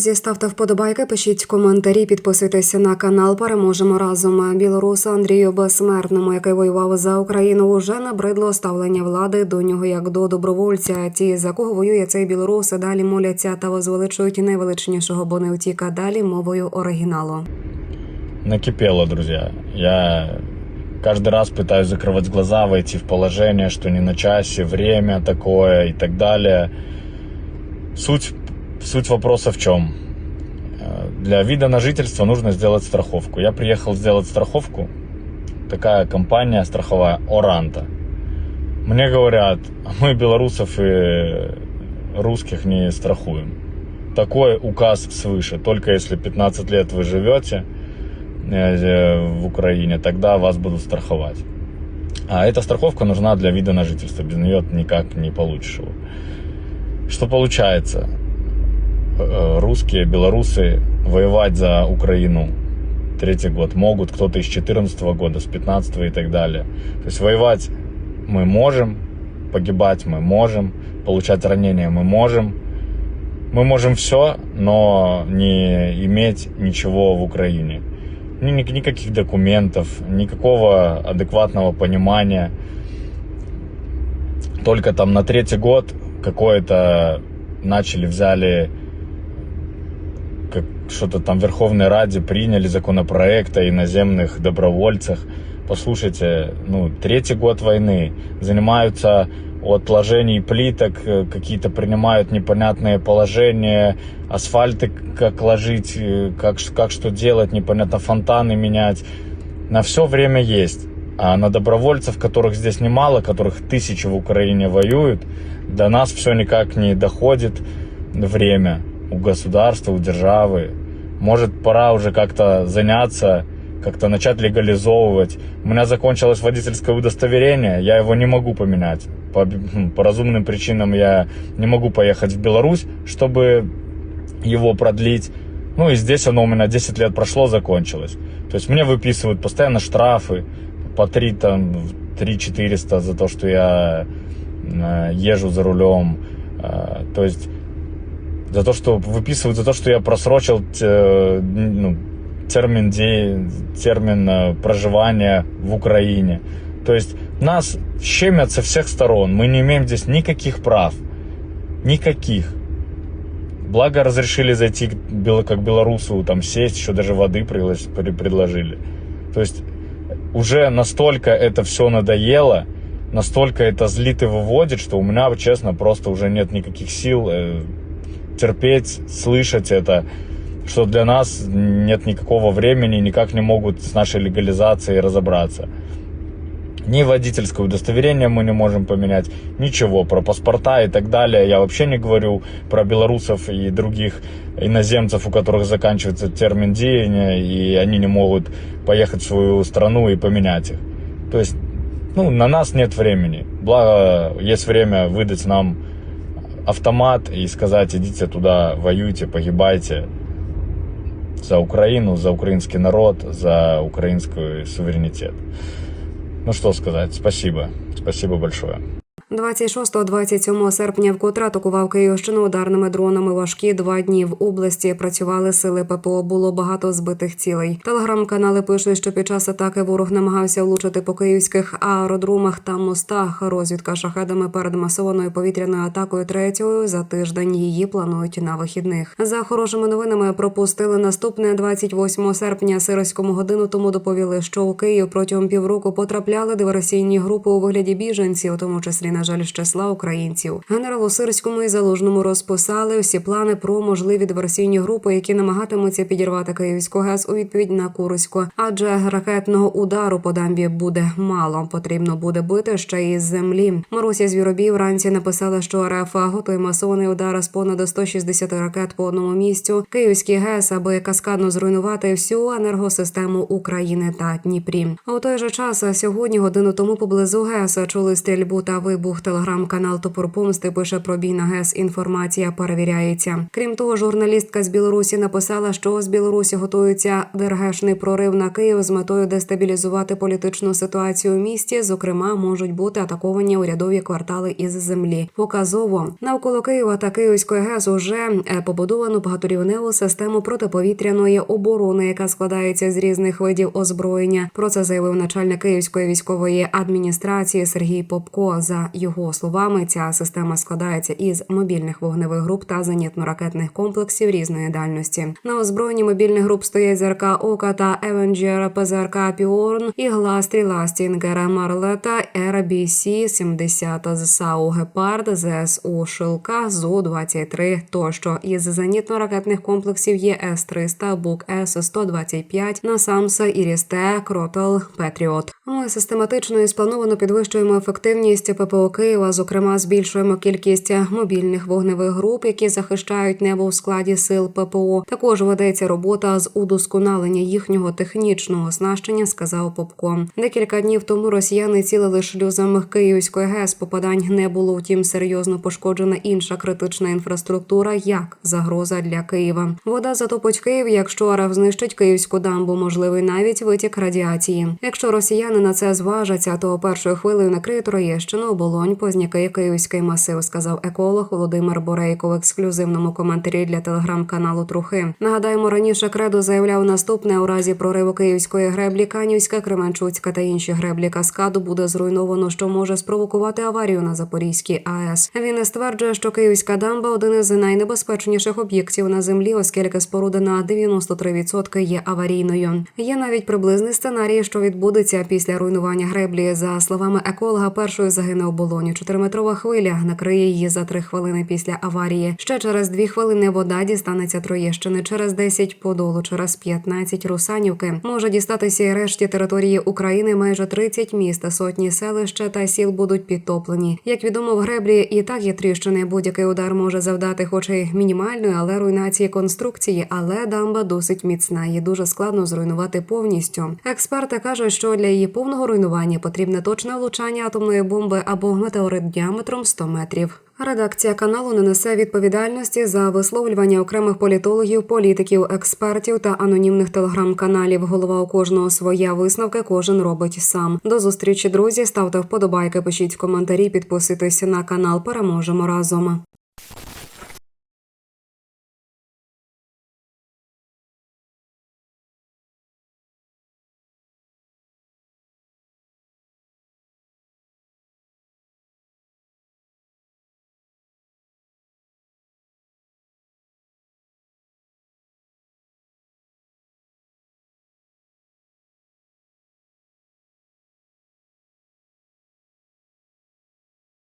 Друзі, ставте вподобайки, пишіть коментарі, підписуйтесь на канал. Переможемо разом. Білорусу Андрію Безсмертному, який воював за Україну, уже набридло ставлення влади до нього як до добровольця. Ті, за кого воює цей білорус, далі моляться та возвеличують найвеличнішого, бо не втіка далі мовою оригіналу. накипело, друзья. Я каждый раз пытаюсь закрывать глаза, войти в положение, что не на часе, время такое и так далее. Суть, суть вопроса в чем? Э, Для вида на жительство нужно сделать страховку. Я приехал сделать страховку. Такая компания страховая Оранта. Мне говорят, «А мы белорусов и русских не страхуем. Такой указ свыше. Только если 15 лет вы живете, э, в Украине, тогда вас будут страховать. А эта страховка нужна для вида на жительство. Без нее никак не получишь его. Что получается? Э, Русские, белорусы воевать за Украину третий год могут, кто-то из 14 года, с 15 и так далее. То есть воевать мы можем, погибать мы можем, получать ранения мы можем. Мы можем все, но не иметь ничего в Украине ни- ни- никаких документов, никакого адекватного понимания. Только там на третий год какое-то начали, взяли как что-то там в Верховной Раде приняли законопроект о иноземных добровольцах. Послушайте, ну, третий год войны, занимаются отложений плиток, э, какие-то принимают непонятные положения, асфальты как ложить, э, как, как что делать, непонятно, фонтаны менять. На все время есть. А на добровольцев, которых здесь немало, которых тысячи в Украине воюют, до нас все никак не доходит время у государства, у державы. Может, пора уже как-то заняться, как-то начать легализовывать. У меня закончилось водительское удостоверение, я его не могу поменять. По, об- по разумным причинам я не могу поехать в Беларусь, чтобы его продлить. Ну и здесь оно у меня 10 лет прошло, закончилось. То есть мне выписывают постоянно штрафы по 3, там, 3 400 за то, что я э, езжу за рулем. Э, То есть за то, что выписывают за то, что я просрочил э, ну, термин, де... термин э, проживания в Украине. То есть нас щемят со всех сторон. Мы не имеем здесь никаких прав. Никаких. Благо разрешили зайти как белорусу, там сесть, еще даже воды предложили. То есть уже настолько это все надоело, настолько это злит и выводит, что у меня, честно, просто уже нет никаких сил э, терпеть, слышать это, что для нас нет никакого времени, никак не могут с нашей легализацией разобраться. Ни водительское удостоверение мы не можем поменять, ничего про паспорта и так далее. Я вообще не говорю про белорусов и других иноземцев, у которых заканчивается термин деяния, и они не могут поехать в свою страну и поменять их. То есть, ну, на нас нет времени. Благо, есть время выдать нам автомат и сказать, идите туда, воюйте, погибайте за Украину, за украинский народ, за украинский суверенитет. Ну что сказать, спасибо. Спасибо большое. 26-27 серпня вкотре атакував Київщину ударними дронами. Важкі два дні в області працювали сили ППО. Було багато збитих цілей. Телеграм-канали пишуть, що під час атаки ворог намагався влучити по київських аеродромах та мостах. Розвідка шахедами перед масованою повітряною атакою третьою за тиждень її планують на вихідних. За хорошими новинами пропустили наступне 28 серпня. Сирському годину тому доповіли, що у Київ протягом півроку потрапляли диверсійні групи у вигляді біженців, у тому числі на жаль, з числа українців. Генералу Сирському і залужному розписали всі плани про можливі диверсійні групи, які намагатимуться підірвати Київську ГЕС у відповідь на Курську. Адже ракетного удару по дамбі буде мало. Потрібно буде бити ще із землі. Маруся Звіробій вранці написала, що РФ готує масований удар з понад 160 ракет по одному місцю. Київський ГЕС, аби каскадно зруйнувати всю енергосистему України та Дніпрі. А у той же час сьогодні, годину тому поблизу ГЕС чули стрільбу та вибух. Вибух. Телеграм-канал Топор Помсти пише про бій на ГЕС. Інформація перевіряється. Крім того, журналістка з Білорусі написала, що з Білорусі готується ДРГшний прорив на Київ з метою дестабілізувати політичну ситуацію у місті. Зокрема, можуть бути атаковані урядові квартали із землі. Показово навколо Києва та Київської ГЕС уже е, побудовано багаторівневу систему протиповітряної оборони, яка складається з різних видів озброєння. Про це заявив начальник Київської військової адміністрації Сергій Попко. За його словами, ця система складається із мобільних вогневих груп та зенітно-ракетних комплексів різної дальності. На озброєнні мобільних груп стоять ЗРК Ока та Евенджер, ПЗРК Піорн, Ігла, Стріла, Стінгера, Марлета, РБС 70 ЗСАУ Гепард, ЗСУ Шилка, Зу 23 тощо. Із зенітно-ракетних комплексів є С-300, Бук С-125, Насамса, Ірісте, Кротел, Петріот. Ми систематично і сплановано підвищуємо ефективність ППО Києва. Зокрема, збільшуємо кількість мобільних вогневих груп, які захищають небо у складі сил ППО. Також ведеться робота з удосконалення їхнього технічного оснащення, сказав Попко. Декілька днів тому росіяни цілили шлюзом Київської ГЕС. Попадань не було. Втім, серйозно пошкоджена інша критична інфраструктура, як загроза для Києва. Вода затопить Київ, якщо РФ знищить київську дамбу, можливий навіть витік радіації. Якщо росіяни на це зважаться, то першою хвилею накриє Троєщину, оболонь, Позняки, Київський масив, сказав еколог Володимир Борейко в ексклюзивному коментарі для телеграм-каналу Трухи. Нагадаємо, раніше Кредо заявляв наступне у разі прориву київської греблі, Канівська, Кременчуцька та інші греблі каскаду буде зруйновано, що може спровокувати аварію на Запорізькій АЕС. Він стверджує, що Київська дамба один із найнебезпечніших об'єктів на землі, оскільки споруда на 93% є аварійною. Є навіть приблизний сценарій, що відбудеться після руйнування греблі. За словами еколога, першою загине оболоню. Чотириметрова хвиля накриє її за три хвилини після аварії. Ще через дві хвилини вода дістанеться Троєщини, через 10 подолу, через 15 Русанівки. Може дістатися і решті території України майже 30 міст, сотні селища та сіл будуть підтоплені. Як відомо, в греблі і так є тріщини. Будь-який удар може завдати, хоч і мінімальної, але руйнації конструкції. Але дамба досить міцна. Її дуже складно зруйнувати повністю. Експерти кажуть, що для її повного руйнування потрібне точне влучання атомної бомби або метеорит діаметром 100 метрів. Редакція каналу не несе відповідальності за висловлювання окремих політологів, політиків, експертів та анонімних телеграм-каналів. Голова у кожного своя висновки кожен робить сам. До зустрічі, друзі. Ставте вподобайки, пишіть коментарі, підписуйтесь на канал. Переможемо разом.